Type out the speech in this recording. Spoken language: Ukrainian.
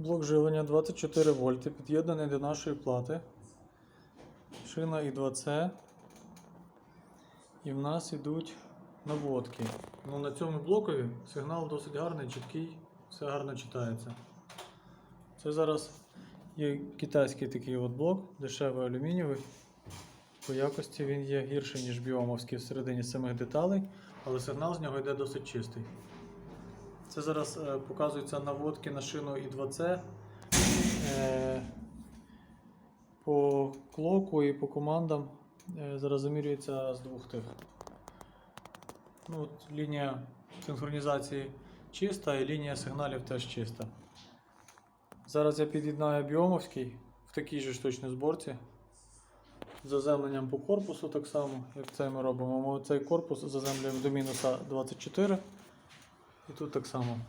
Блок живлення 24 вольти, під'єднаний до нашої плати. Шина і 2C. І в нас йдуть наводки. Ну, на цьому блокові сигнал досить гарний, чіткий, все гарно читається. Це зараз є китайський такий от блок, дешевий алюмінієвий. По якості він є гірший, ніж біомовський всередині самих деталей, але сигнал з нього йде досить чистий. Це зараз е, показуються наводки на шину і 2C. Е, по клоку і по командам е, зараз замірюється з двох тих. Ну, от лінія синхронізації чиста і лінія сигналів теж чиста. Зараз я під'єднаю біомовський в такій же точно зборці. З заземленням по корпусу так само, як це ми робимо. Ми цей корпус заземлюємо до мінуса 24. І тут так само